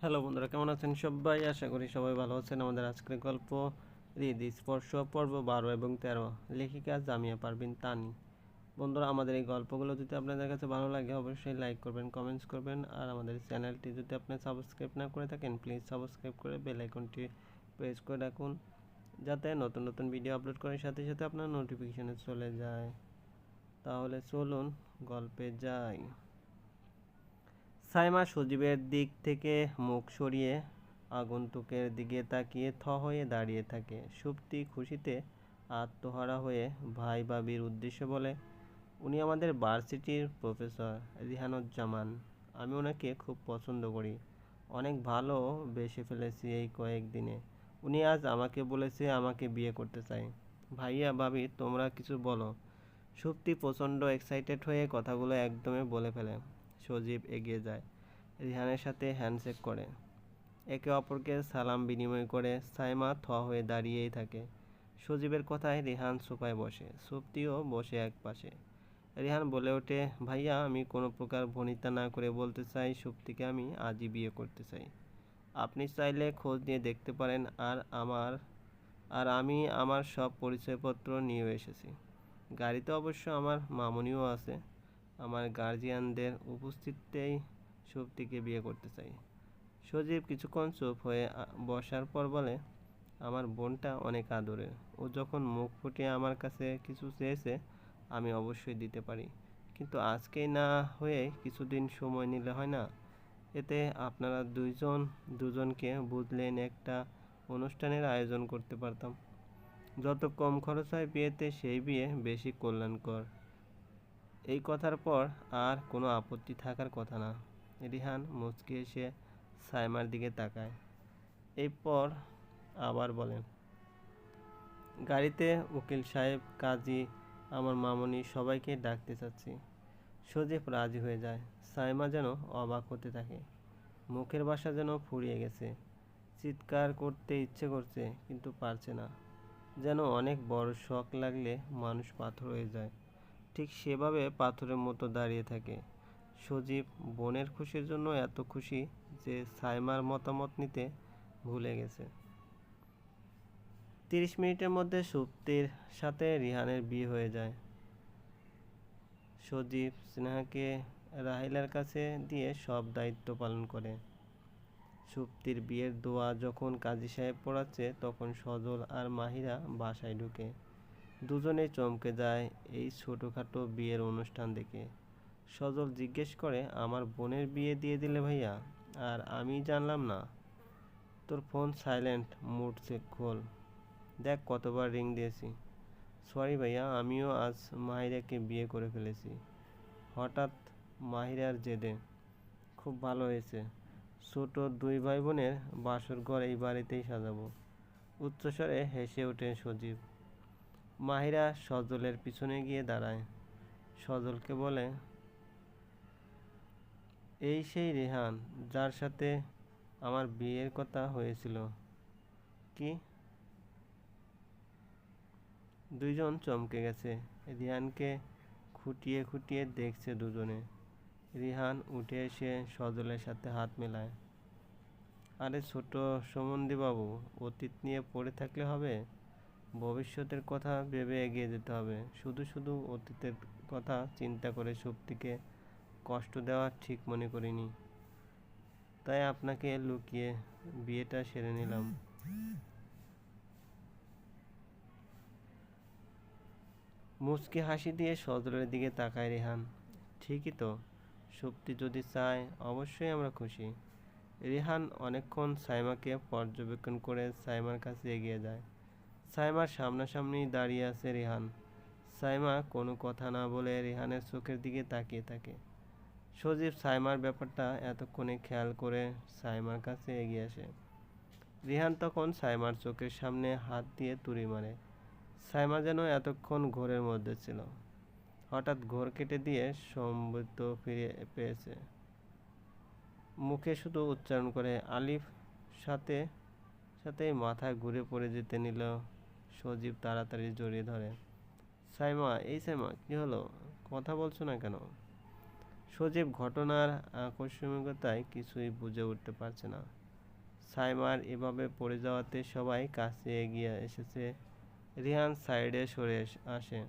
Hello বন্ধুরা, কেমন আছেন সবাই? আশা করি সবাই ভালো আছেন। আমাদের আজকের গল্প হৃদ স্পর্শ, পর্ব বারো এবং তেরো। লেখিকা জামিয়া পারবিন তানি। বন্ধুরা, আমাদের এই গল্পগুলো যদি আপনাদের কাছে ভালো লাগে, অবশ্যই লাইক করবেন কমেন্টস করবেন। আর আমাদের চ্যানেলটি যদি আপনি সাবস্ক্রাইব না করে থাকেন প্লিজ সাবস্ক্রাইব করে বেল আইকনটি প্রেস করে রাখুন, যাতে নতুন নতুন ভিডিও আপলোড করার সাথে সাথে আপনার নোটিফিকেশানে চলে যায়। তাহলে চলুন গল্পে যাই। সাইমা সজীবের দিক থেকে মুখ সরিয়ে আগন্তুকের দিকে তাকিয়ে থ হয়ে দাঁড়িয়ে থাকে। সুপ্তি খুশিতে আত্মহারা হয়ে ভাই বাবির উদ্দেশ্যে বলে, উনি আমাদের ভার্সিটির প্রফেসর রিহানুজ্জামান। আমি ওনাকে খুব পছন্দ করি। অনেক ভালো বেসে ফেলেছি এই কয়েকদিনে উনি আজ আমাকে বলেছে আমাকে বিয়ে করতে চাই। ভাইয়া, ভাবি, তোমরা কিছু বলো। সুপ্তি প্রচণ্ড এক্সাইটেড হয়ে কথাগুলো একদমই বলে ফেলে। সজীব এগিয়ে যায়। রিহানের সাথে হ্যান্ডশেক করে। একে অপরকে সালাম বিনিময় করে সাইমা থ হয়ে দাঁড়িয়েই থাকে। সজীবের কথায় রিহান সোফায় বসে, সুপ্তিও বসে এক পাশে। রিহান বলে ওঠে, ভাইয়া, আমি কোনো প্রকার ভনিতা না করে বলতে চাই, সুপ্তিকে আমি আজই বিয়ে করতে চাই। আপনি চাইলে খোঁজ নিয়ে দেখতে পারেন আর আমার, আর আমি আমার সব পরিচয়পত্র নিয়ে এসেছি। গাড়িতে অবশ্য আমার মামনিও আছে। আমার গার্জিয়ানদের উপস্থিতিতেই সুপ্তিকে বিয়ে করতে চাই। সজীব কিছুক্ষণ চুপ হয়ে বসার পর বলে, আমার বোনটা অনেক আদরের। ও যখন মুখ ফুটিয়ে আমার কাছে কিছু চেয়েছে, আমি অবশ্যই দিতে পারি। কিন্তু আজকেই না হয়ে কিছুদিন সময় নিলে হয় না। এতে আপনারা দুইজন, দুজনকে বুঝলেন একটা অনুষ্ঠানের আয়োজন করতে পারতাম। যত কম খরচ হয় বিয়েতে, সেই বিয়ে বেশি কল্যাণকর। এই কথার পর আর কোনো আপত্তি থাকার কথা না। রিহান মুচকি এসে সাইমার দিকে তাকায়। এরপর আবার বলেন, গাড়িতে উকিল সাহেব, কাজী, আমার মামনি সবাইকে ডাকতে চাচ্ছি। সজীব রাজি হয়ে যায়। সাইমা যেন অবাক হতে থাকে। মুখের বাসা যেন ফুরিয়ে গেছে। চিৎকার করতে ইচ্ছে করছে, কিন্তু পারছে না। যেন অনেক বড় শখ লাগলে মানুষ পাথর হয়ে যায়। ঠিক সেভাবে পাথরের মতো দাঁড়িয়ে থাকে। সজীব বোনের খুশির জন্য এত খুশি যে সাইমার মতামত নিতে ভুলে গেছে। তিরিশ মিনিটের মধ্যে সুপ্তির সাথে রিহানের বিয়ে হয়ে যায়। সজীব স্নেহাকে রাহিলার কাছে দিয়ে সব দায়িত্ব পালন করে। সুপ্তির বিয়ের দোয়া যখন কাজী সাহেব পড়াচ্ছে, তখন সজল আর মাহিরা বাসায় ঢুকে। দুজনেই চমকে যায় এই ছোটোখাটো বিয়ের অনুষ্ঠান দেখে। সজল জিজ্ঞেস করে, আমার বোনের বিয়ে দিয়ে দিলে ভাইয়া? আর আমি জানলাম না। তোর ফোন সাইলেন্ট, মুড চেক খোল। দেখ কতবার রিং দিয়েছি। সরি ভাইয়া, আমিও আজ মাহিরাকে বিয়ে করে ফেলেছি। হঠাৎ মাহিরার জেদে। খুব ভালো হয়েছে। ছোট দুই ভাই বোনের বাসর ঘর এই বাড়িতেই সাজাবো। উচ্চস্বরে হেসে ওঠে সজীব। মাহিরা সজলের পিছনে গিয়ে দাঁড়ায়। সজলকে বলে, এই সেই রেহান, যার সাথে আমার বিয়ের কথা হয়েছিল। কি? দুইজন চমকে গেছে। রিহানকে খুঁটিয়ে খুঁটিয়ে দেখছে দুজনে। রিহান উঠে এসে সজলের সাথে হাত মেলায়। আরে ছোট বাবু অতীত নিয়ে পড়ে থাকলে হবে? ভবিষ্যতের কথা ভেবে এগিয়ে যেতে হবে। শুধু শুধু অতীতের কথা চিন্তা করে শক্তিকে কষ্ট দেওয়া ঠিক মনে করিনি। তাই আপনাকে লুকিয়ে বিয়েটা সেরে নিলাম। মুচকি হাসি দিয়ে সজলের দিকে তাকায় রেহান। ঠিকই তো, শক্তি যদি চায় অবশ্যই আমরা খুশি। রেহান অনেকক্ষণ সাইমাকে পর্যবেক্ষণ করে সাইমার কাছে এগিয়ে যায়। সাইমার সামনাসামনি দাঁড়িয়ে আছে রেহান। সাইমা কোনো কথা না বলে রেহানের চোখের দিকে তাকিয়ে থাকে। সজীব সাইমার ব্যাপারটা এতক্ষণে খেয়াল করে সাইমার কাছে এগিয়ে আসে। রিহান তখন সাইমার চোখের সামনে হাত দিয়ে তুড়ি মারে। সাইমা যেন এতক্ষণ ঘোরের মধ্যে ছিল। হঠাৎ ঘোর কেটে দিয়ে সম্বিত ফিরে পেয়েছে। মুখে শুধু উচ্চারণ করে আলিফ, সাথে সাথে মাথায় ঘুরে পড়ে যেতে নিল সজীব তাড়াতাড়ি জড়িয়ে ধরে, সাইমা, এই সাইমা, কি হলো? কথা বলছো না কেন? সজীব ঘটনার আকস্মিকতায় কিছুই বুঝে উঠতে পারছে না। সাইমার এভাবে পড়ে যাওয়াতে সবাই কাছে এগিয়ে এসেছে। রিহান সাইডে সরে আসে।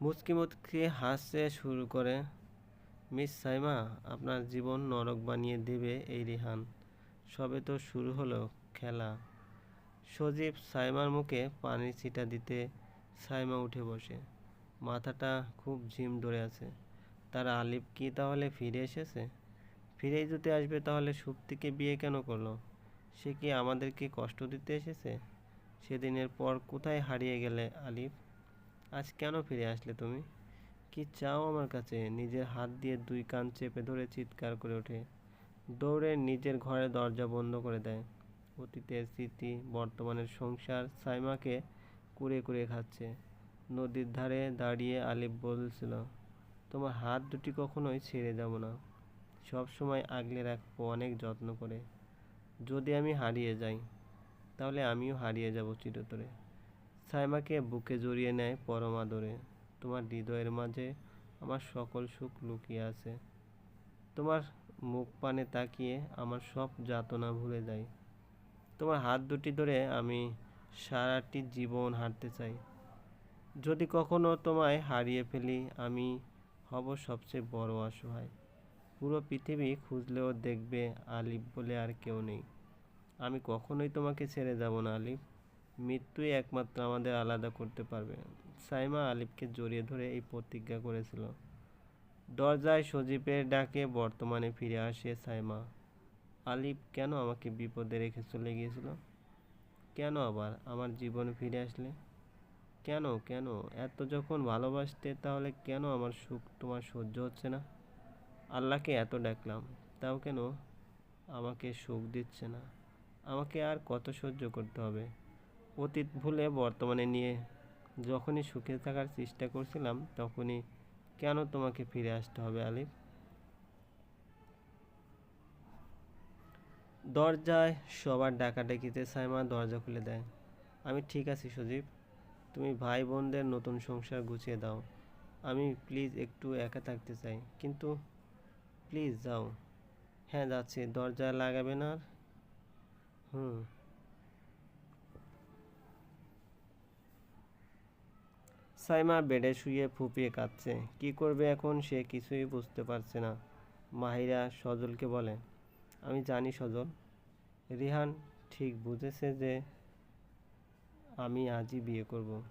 মুচকি মুচকি হাসতে শুরু করে, মিস সাইমা, আপনার জীবন নরক বানিয়ে দেবে এই রিহান। সবে তো শুরু হলো খেলা। সজীব সাইমার মুখে পানির ছিটা দিতে সাইমা উঠে বসে। মাথাটা খুব ঝিম ধরে আছে। তার আলিফ কি তাহলে ফিরে এসেছে? ফিরেই যদি আসবে তাহলে সুপ্তিকে বিয়ে কেন করল? সে কি আমাদেরকে কষ্ট দিতে এসেছে? সেদিনের পর কোথায় হারিয়ে গেলে আলিফ আজ কেন ফিরে আসলে তুমি? কি চাও আমার কাছে? নিজের হাত দিয়ে দুই কান চেপে ধরে চিৎকার করে ওঠে। দৌড়ে নিজের ঘরের দরজা বন্ধ করে দেয়। অতীতের স্মৃতি, বর্তমানের সংসার সাইমাকে কুড়ে কুড়ে খাচ্ছে। নদীর ধারে দাঁড়িয়ে আলিফ বলছিল, তোমার হাত দুটি কখনোই ছেড়ে যাব না। সব সময় আগলে রাখব অনেক যত্ন করে। যদি আমি হারিয়ে যাই, তাহলে আমিও হারিয়ে যাব চিরতরে। সাইমাকে বুকে জড়িয়ে নেয় পরম আদরে। তোমার হৃদয়ের মাঝে আমার সকল সুখ লুকিয়ে আছে। তোমার মুখ পানে তাকিয়ে আমার সব যাতনা ভুলে যাই তোমার হাত দুটি ধরে আমি সারাটি জীবন হাঁটতে চাই। যদি কখনো তোমায় হারিয়ে ফেলি, আমি হব সবচেয়ে বড় অসহায়। পুরো পৃথিবী খুঁজলেও দেখবে আলিফ বলে আর কেউ নেই। আমি কখনোই তোমাকে ছেড়ে যাব না, আলিফ। মৃত্যুই একমাত্র আমাদের আলাদা করতে পারবে। সাইমা আলিফকে জড়িয়ে ধরে এই প্রতিজ্ঞা করেছিল। দরজায় সজীবের ডাকে বর্তমানে ফিরে আসে সাইমা। আলিফ কেন আমাকে বিপদে রেখে চলে গিয়েছিল? কেন আবার আমার জীবন ফিরে আসলে? কেন কেন? এত যখন ভালোবাসতে, তাহলে কেন আমার সুখ তোমার সহ্য হচ্ছে না? আল্লাহকে এত ডাকলাম, তাও কেন আমাকে সুখ দিচ্ছে না? আমাকে আর কত সহ্য করতে হবে? অতীত ভুলে বর্তমানে নিয়ে যখনই সুখে থাকার চেষ্টা করছিলাম, তখনই কেন তোমাকে ফিরে আসতে হবে আলিফ? দরজায় সবার ডাকাডাকিতে সাইমা দরজা খুলে দেয়। আমি ঠিক আছি সজীব। তুমি ভাই বোনদের নতুন সংসার গুছিয়ে দাও। আমি প্লিজ একটু একা থাকতে চাই। কিন্তু প্লিজ যাও। হ্যাঁ যাচ্ছি। দরজা লাগাবে না হুম। সাইমা বেডে শুয়ে ফুপিয়ে কাঁদছে। কি করবে এখন সে কিছুই বুঝতে পারছে না। মাহিরা সজলকে বলে আমি জানি সজল রিহান ঠিক বুঝেছে যে আমি আজই বিয়ে করব।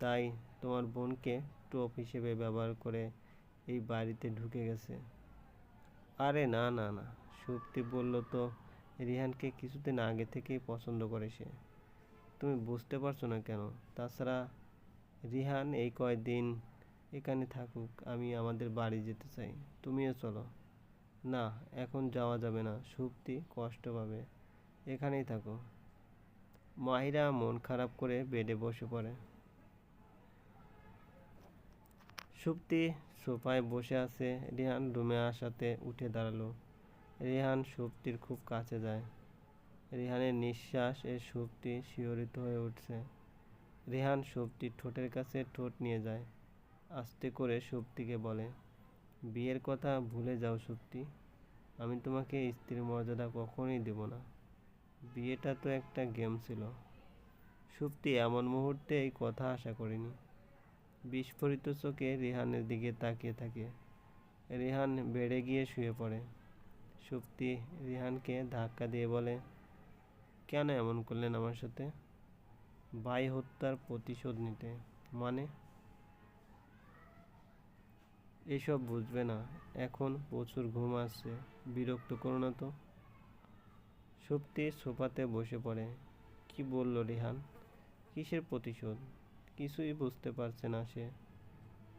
তাই তোমার বোনকে টোপ হিসেবে ব্যবহার করে এই বাড়িতে ঢুকে গেছে। আরে না না না সুপ্তি বলল তো, রিহানকে কিছুদিন আগে থেকেই পছন্দ করে সে। তুমি বুঝতে পারছ না কেন? তাছাড়া রিহান এই কয়দিন এখানে থাকুক, আমি আমাদের বাড়ি যেতে চাই। তুমিও চলো। না, এখন যাওয়া যাবে না। সুপ্তি কষ্ট পাবে। এখানেই থাকো। মাহিরা মন খারাপ করে বেডে বসে পড়ে। সুপ্তি সোফায় বসে আছে। রিহান রুমে আসাতে উঠে দাঁড়াল। রিহান সুপ্তির খুব কাছে যায়। রিহানের নিঃশ্বাস এ সুপ্তি শিহরিত হয়ে উঠছে। রিহান সুপ্তির ঠোঁটের কাছে ঠোঁট নিয়ে যায়। আস্তে করে সুপ্তিকে বলে বিয়ের কথা ভুলে যাও সুপ্তি আমি তোমাকে স্ত্রীর মর্যাদা কখনোই দেব না। বিয়েটা তো একটা গেম ছিল। সুপ্তি এমন মুহূর্তে এই কথা আশা করিনি। বিস্ফোরিত চোখে রিহানের দিকে তাকিয়ে থাকে। রিহান বেড়ে গিয়ে শুয়ে পড়ে। সুপ্তি রিহানকে ধাক্কা দিয়ে বলে, কেন এমন করলেন আমার সাথে? ভাই হত্যার প্রতিশোধ নিতে। মানে? এসব বুঝবে না। এখন প্রচুর ঘুম আসছে। বিরক্ত করো না তো। সত্যি সোফাতে বসে পড়ে। কি বলল রিহান? কিসের প্রতিশোধ? কিছুই বুঝতে পারছে না সে।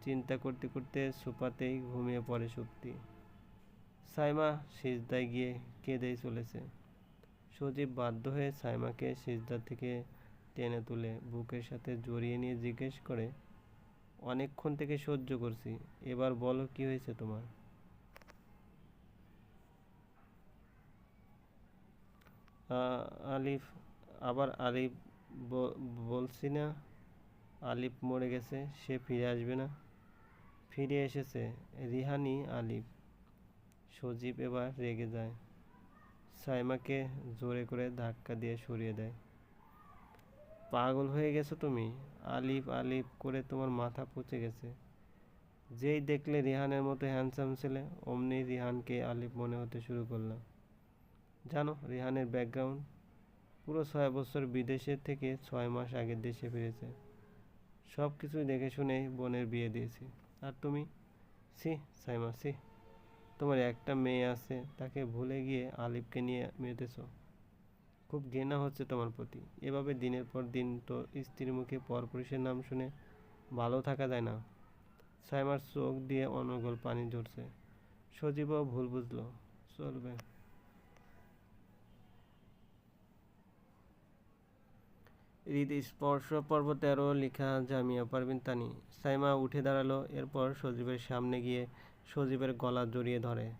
চিন্তা করতে করতে সোফাতেই ঘুমিয়ে পড়ে সুপ্তি সাইমা সিজদায় গিয়ে কেঁদেই চলেছে। সজীব বাধ্য হয়ে সাইমাকে সিজদা থেকে টেনে তুলে বুকের সাথে জড়িয়ে নিয়ে জিজ্ঞেস করে অনেকক্ষণ থেকে সহ্য করছি। এবার বলো, কি হয়েছে তোমার? আলিফ, আবার আলিফ বলছি না? আলিফ মরে গেছে, সে ফিরে আসবে না। ফিরে এসেছে রিহানি আলিফ। সজীব এবার রেগে যায়। সাইমাকে জোরে করে ধাক্কা দিয়ে সরিয়ে দেয়। পাগল হয়ে গেছো তুমি? আলিফ আলিফ করে তোমার মাথা পচে গেছে। যেই দেখলে রিহানের মতো হ্যান্ডসাম ছেলে, অমনি রিহানকে আলিফ মনে হতে শুরু করল। জানো, রিহানের ব্যাকগ্রাউন্ড পুরো ছয় বছর বিদেশে থেকে ছয় মাস আগে দেশে ফিরেছে। সব কিছুই দেখে শুনে বোনের বিয়ে দিয়েছি। আর তুমি? সি সাইমা সি তোমার একটা মেয়ে আছে, তাকে ভুলে গিয়ে আলিফকে নিয়ে মেতেছ। খুব ঘৃণা হচ্ছে তোমার প্রতি। এভাবে দিনের পর দিন তো স্ত্রীর মুখে পরপুরুষের নাম শুনে ভালো থাকা যায় না। সাইমার চোখ দিয়ে অনর্গল পানি ঝরছে। সজীবও ভুল বুঝলো। চলবে। হৃদ স্পর্শ পর্ব তেরো লেখা জামিয়া পারবিন তানি। সাইমা উঠে দাঁড়াল, এরপর সজীবের সামনে গিয়ে সজীবের গলা জড়িয়ে ধরে।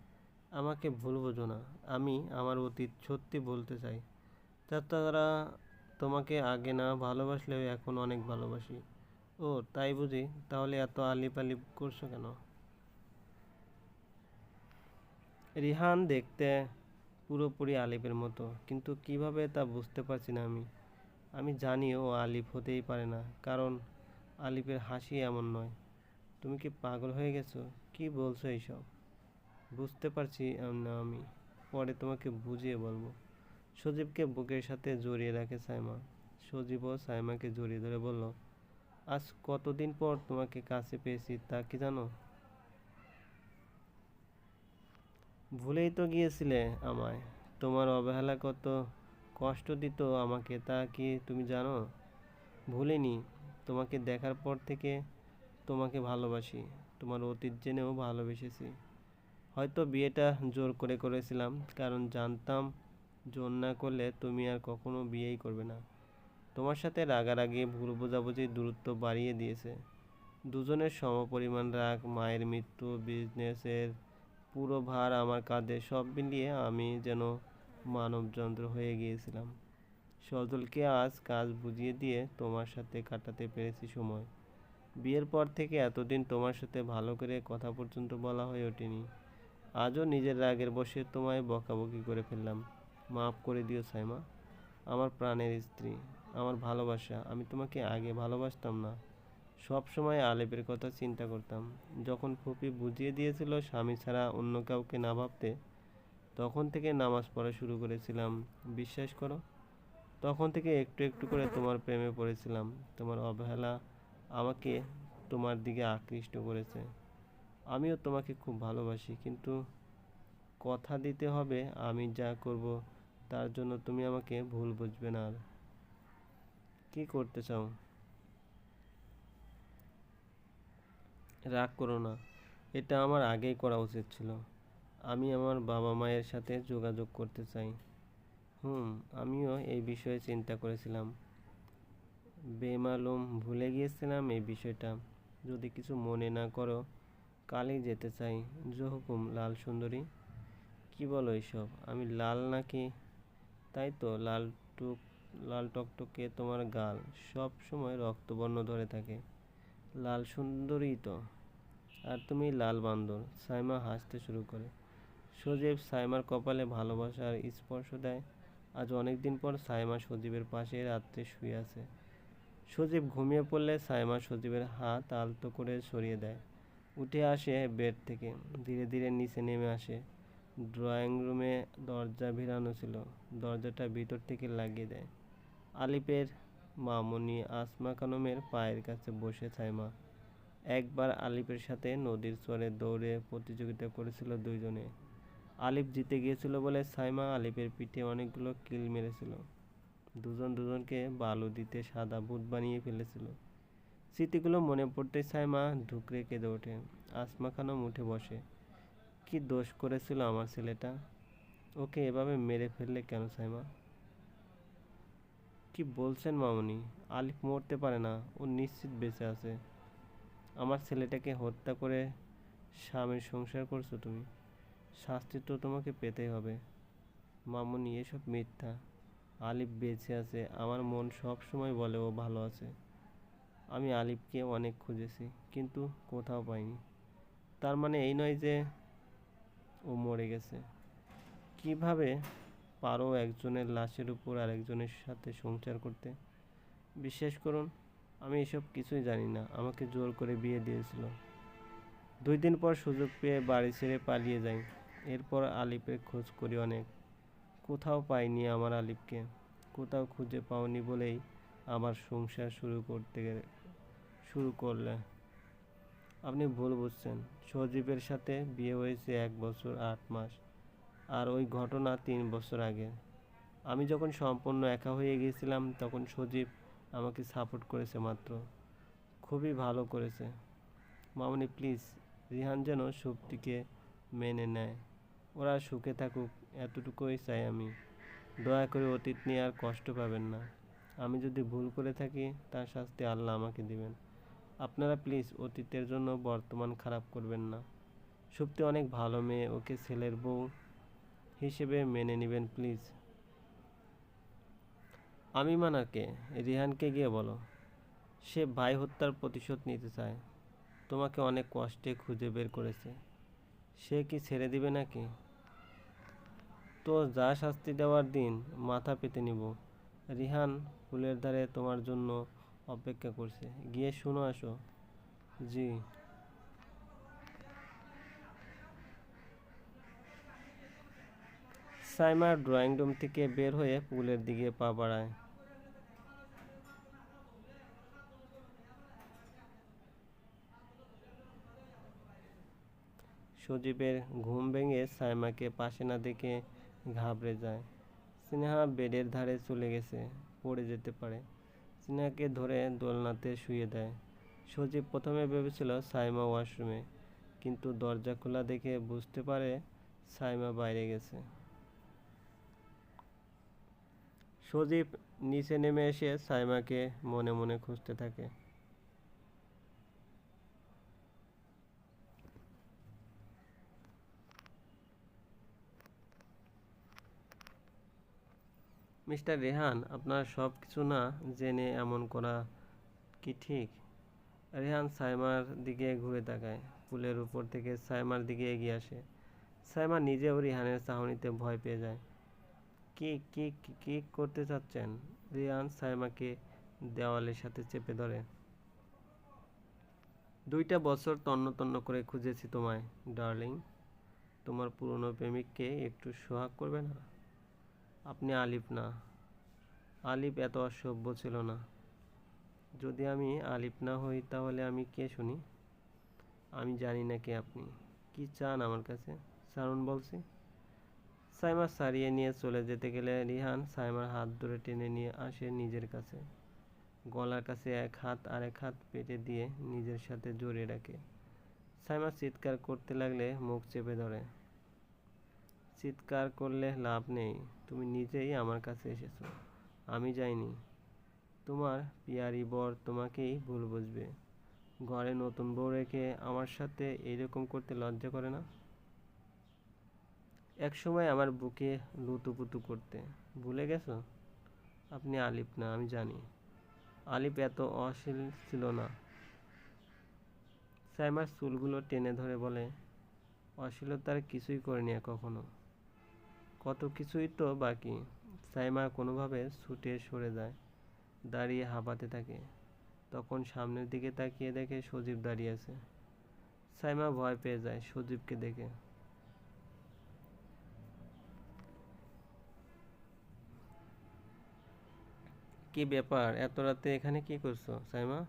আমাকে ভুল বোঝো না। আমি আমার অতীত সত্যি বলতে চাই। তারা তোমাকে আগে না ভালোবাসলেও এখন অনেক ভালোবাসি। ও, তাই বুঝি? তাহলে এত আলিপ আলিপ করছ কেন? রিহান দেখতে পুরোপুরি আলিপের মতো, কিন্তু কীভাবে তা বুঝতে পারছি না আমি। আমি জানি ও আলিফ হতেই পারে না, কারণ আলিফের হাসি এমন নয়। তুমি কি পাগল হয়ে গেছো? কি বলছো এইসব? বুঝতে পারছি না আমি। পরে তোমাকে বুঝিয়ে বলব। সজীবকে বুকের সাথে জড়িয়ে রাখে সাইমা। সজীবও সাইমাকে জড়িয়ে ধরে বলল, আজ কতদিন পর তোমাকে কাছে পেয়েছি তা কি জানো? ভুলেই তো গিয়েছিলে আমায়। তোমার অবহেলা কত কষ্ট দিত আমাকে, তা কি তুমি জানো? ভুলিনি। তোমাকে দেখার পর থেকে তোমাকে ভালোবাসি। তোমার অতীত জেনেও ভালোবেসেছি। হয়তো বিয়েটা জোর করে করেছিলাম, কারণ জানতাম জোর না করলে তুমি আর কখনো বিয়েই করবে না। তোমার সাথে রাগারাগি, ভুল বোঝাবুঝি দূরত্ব বাড়িয়ে দিয়েছে। দুজনের সমপরিমাণ রাগ, মায়ের মৃত্যু বিজনেসের পুরো ভার আমার কাঁধে, সব মিলিয়ে আমি যেন মানবযন্ত্র হয়ে গিয়েছিলাম। সজলকে আজ কাজ বুঝিয়ে দিয়ে তোমার সাথে কাটাতে পেরেছি সময়। বিয়ের পর থেকে এতদিন তোমার সাথে ভালো করে কথা পর্যন্ত বলা হয়ে ওঠেনি। আজও নিজের রাগের বসে তোমায় বকাবকি করে ফেললাম। মাফ করে দিও সাইমা। আমার প্রাণের স্ত্রী, আমার ভালোবাসা, আমি তোমাকে আগে ভালোবাসতাম না। সব সময় আলেপের কথা চিন্তা করতাম। যখন ফুপি বুঝিয়ে দিয়েছিল স্বামী ছাড়া অন্য কাউকে না ভাবতে, তখন থেকে নামাজ পড়া শুরু করেছিলাম, বিশ্বাস করো। তখন থেকে একটু একটু করে তোমার প্রেমে পড়েছিলাম। তোমার অবহেলা আমাকে তোমার দিকে আকৃষ্ট করেছে। আমিও তোমাকে খুব ভালোবাসি, কিন্তু কথা দিতে হবে, আমি যা করব তার জন্য তুমি আমাকে ভুল বুঝবে না আর। কি করতে চাও? রাগ করো না। এটা আমার আগেই করা উচিত ছিল। আমি আমার বাবা মায়ের সাথে যোগাযোগ করতে চাই। হুম, আমিও এই বিষয়ে চিন্তা করেছিলাম। বেমালুম ভুলে গিয়েছিলাম এই বিষয়টা। যদি কিছু মনে না করো, কালই যেতে চাই। জহুকুম লাল সুন্দরী। কি বলো এইসব আমি লাল নাকি? তাই তো লাল টুক, লাল টকটকে তোমার গাল। সব সময় রক্তবর্ণ ধরে থাকে। লাল সুন্দরী তো। আর তুমি লাল বান্দর। সাইমা হাসতে শুরু করে। সজীব সাইমার কপালে ভালোবাসার স্পর্শ দেয়। আজ অনেক দিন পর সাইমা সজীবের পাশে রাত্রে শুয়ে আছে। সজীব ঘুমিয়ে পড়লে সাইমা সজীবের হাত আলতো করে সরিয়ে দেয়। উঠে আসে বেড থেকে। ধীরে ধীরে নিচে নেমে আসে। ড্রয়িং রুমে দরজা ভিড়ানো ছিল। দরজাটা ভিতর থেকে লাগিয়ে দেয়। আলিপের মামনি আসমা খানমের পায়ের কাছে বসে সাইমা একবার আলিপের সাথে নদীর চরে দৌড়ে প্রতিযোগিতা করেছিল দুইজনে। আলিফ জিতে গিয়েছিল বলে সাইমা আলিফের পিঠে অনেকগুলো কিল মেরেছিল। দুজন দুজনকে বালু দিতে সাদা ভূত বানিয়ে ফেলেছিল। স্মৃতিগুলো মনে পড়তে সাইমা ঢুকরে কেঁদে ওঠে। আসমা খানম উঠে বসে। কি দোষ করেছিল আমার ছেলেটা? ওকে এভাবে মেরে ফেললে কেন সাইমা? কি বলছেন মামনি? আলিফ মরতে পারে না, ও নিশ্চিত বেঁচে আছে। আমার ছেলেটাকে হত্যা করে স্বামীর সংসার করছ তুমি। শাস্তি তো তোমাকে পেতেই হবে। মামনি, এসব মিথ্যা। আলিফ বেঁচে আছে, আমার মন সব সময় বলে ও ভালো আছে। আমি আলিফকে অনেক খুঁজেছি, কিন্তু কোথাও পাইনি। তার মানে এই নয় যে ও মরে গেছে। কীভাবে পারো একজনের লাশের উপর আরেকজনের সাথে সংসার করতে? বিশ্বাস করুন, আমি এসব কিছুই জানি না। আমাকে জোর করে বিয়ে দিয়েছিল। দুই দিন পর সুযোগ পেয়ে বাড়ি ছেড়ে পালিয়ে যাই। এরপর আলিপের খোঁজ করি অনেক। কোথাও পাইনি আমার আলিপকে। কোথাও খুঁজে পাওনি বলেই আমার সংসার শুরু করতে শুরু করলে। আপনি ভুল বুঝছেন। সজীবের সাথে বিয়ে হয়েছে এক বছর আট মাস আর ওই ঘটনা তিন বছর আগে। আমি যখন সম্পূর্ণ একা হয়ে গিয়েছিলাম তখন সজীব আমাকে সাপোর্ট করেছে মাত্র। খুবই ভালো করেছে। মামনি, প্লিজ, রিহান যেন সুপ্তিকে মেনে নেয়। ওরা সুখে থাকুক, এতটুকুই চাই আমি। দয়া করে অতীত নিয়ে আর কষ্ট পাবেন না। আমি যদি ভুল করে থাকি, তার শাস্তি আল্লাহ আমাকে দিবেন। আপনারা প্লিজ অতীতের জন্য বর্তমান খারাপ করবেন না। সুপ্তি অনেক ভালো মেয়ে, ওকে ছেলের বউ হিসেবে মেনে নেবেন প্লিজ আমি মানাকে, রিহানকে গিয়ে বলো। সে ভাই হত্যার প্রতিশোধ নিতে চায়। তোমাকে অনেক কষ্টে খুঁজে বের করেছে। সে কি ছেড়ে দিবে নাকি? তো যা শাস্তি দেওয়ার দিন মাথা পেতে নিব। রিহান, ফুলের ধারে তোমার জন্য অপেক্ষা করছে। গিয়ে শুনো, আসো। জি। সাইমা ড্রয়িং রুম থেকে বের হয়ে পুলের দিকে পা বাড়ায়। সজীবের ঘুম ভেঙে সাইমাকে পাশে না দেখে ঘাবড়ে যায়। স্নেহা বেডের ধারে চলে গেছে, পড়ে যেতে পারে। স্নেহাকে ধরে দোলনাতে শুয়ে দেয়। সজীব প্রথমে ভেবেছিল সাইমা ওয়াশরুমে, কিন্তু দরজা খোলা দেখে বুঝতে পারে সাইমা বাইরে গেছে। সজীব নিচে নেমে এসে সাইমাকে মনে মনে খুঁজতে থাকে। মিস্টার রেহান, আপনার সব কিছু না জেনে এমন করা কি ঠিক? রেহান সাইমার দিকে ঘুরে তাকায়, পুলের উপর থেকে সাইমার দিকে এগিয়ে আসে। সাইমা নিজেও রিহানের চাহনিতে ভয় পেয়ে যায়। কি কি, কি- করতে চাচ্ছেন? রিয়ান সাইমাকে দেওয়ালের সাথে চেপে ধরে। দুইটা বছর তন্ন তন্ন করে খুঁজেছি তোমায়, ডার্লিং। তোমার পুরনো প্রেমিককে একটু সোহাগ করবে না? আপনি আলিফ না। আলিফ এত অসভ্য ছিল না। যদি আমি আলিফ না হই, তাহলে আমি কে শুনি? আমি জানি না কে আপনি। কি চান আমার কাছে? সারুন বলছি। সাইমা সারিয়ে নিয়ে চলে যেতে গেলে রিহান সাইমার হাত ধরে টেনে নিয়ে আসে নিজের কাছে। গলার কাছে এক হাত আর এক হাত পেটে দিয়ে নিজের সাথে জড়িয়ে রাখে। সাইমা চিৎকার করতে লাগলে মুখ চেপে ধরে। চিৎকার করলে লাভ নেই। তুমি নিজেই আমার কাছে এসেছ। আমি যাইনি। তোমার পিয়ারি বর তোমাকেই ভুল বুঝবে। ঘরে নতুন বউ রেখে আমার সাথে এইরকম করতে লজ্জা করে না? এক সময় আমার বুকে লুতুপুতু করতে। ভুলে গেছো? আপনি আলিফ না, আমি জানি। আলিফ এত অশ্লীল ছিল না। সাইমার চুলগুলো টেনে ধরে বলে, অশ্লীলতার কিছুই করিনি কখনো। কত কিছুই তো বাকি। সাইমা কোনোভাবে ছুটে সরে যায়, দাঁড়িয়ে হাঁপাতে থাকে। তখন সামনের দিকে তাকিয়ে দেখে সজীব দাঁড়িয়ে আছে। সাইমা ভয় পেয়ে যায় সজীবকে দেখে। কি ব্যাপার? এত রাতে এখানে কি করছ সাইমা?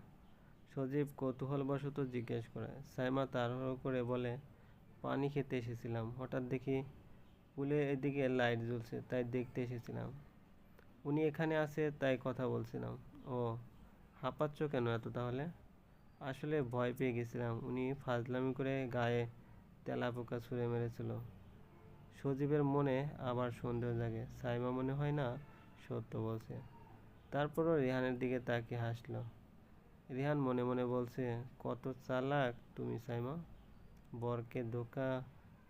সজীব কৌতূহলবশত জিজ্ঞেস করে। সাইমা তাড়াহুড়ো করে বলে, পানি খেতে এসেছিলাম। হঠাৎ দেখি পুলের এদিকে লাইট জ্বলছে, তাই দেখতে এসেছিলাম। উনি এখানে আছে, তাই কথা বলছিলাম। ও, হাঁপাচ্ছ কেন এত তাহলে? আসলে ভয় পেয়ে গেছিলাম। উনি ফাজলামি করে গায়ে তেলাপোকা ছুঁড়ে মেরেছিল। সজীবের মনে আবার সন্দেহ জাগে। সাইমা মনে হয় না সত্য বলছে। তারপরও রিহানের দিকে তাকিয়ে হাসলো। রিহান মনে মনে বলছে, কত চালাক তুমি সাইমা। বরকে ধোকা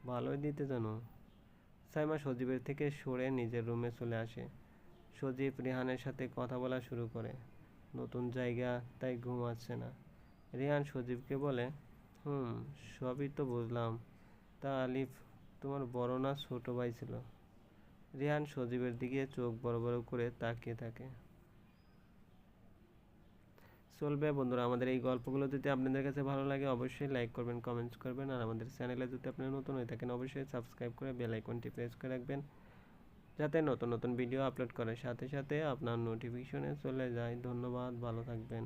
ভালোই দিতে জানো। সাইমা সজীবের থেকে সরে নিজের রুমে চলে আসে। সজীব রিহানের সাথে কথা বলা শুরু করে। নতুন জায়গা, তাই ঘুমাচ্ছে না। রিহান সজীবকে বলে, হুম, সবই তো বুঝলাম। তা আলিফ, তোমার বড় না ছোট ভাই ছিল? রিহান সজীবের দিকে চোখ বড় বড় করে তাকিয়ে থাকে। চলবে। বন্ধুরা, আমাদের এই গল্পগুলো যদি আপনাদের কাছে ভালো লাগে, অবশ্যই লাইক করবেন কমেন্টস করবেন। আর আমাদের চ্যানেলে যদি আপনারা নতুন হয়ে থাকেন, অবশ্যই সাবস্ক্রাইব করে বেল আইকনটি প্রেস করে রাখবেন। যাতে নতুন নতুন ভিডিও আপলোড করার সাথে সাথে আপনার নোটিফিকেশনে চলে যায়। ধন্যবাদ, ভালো থাকবেন।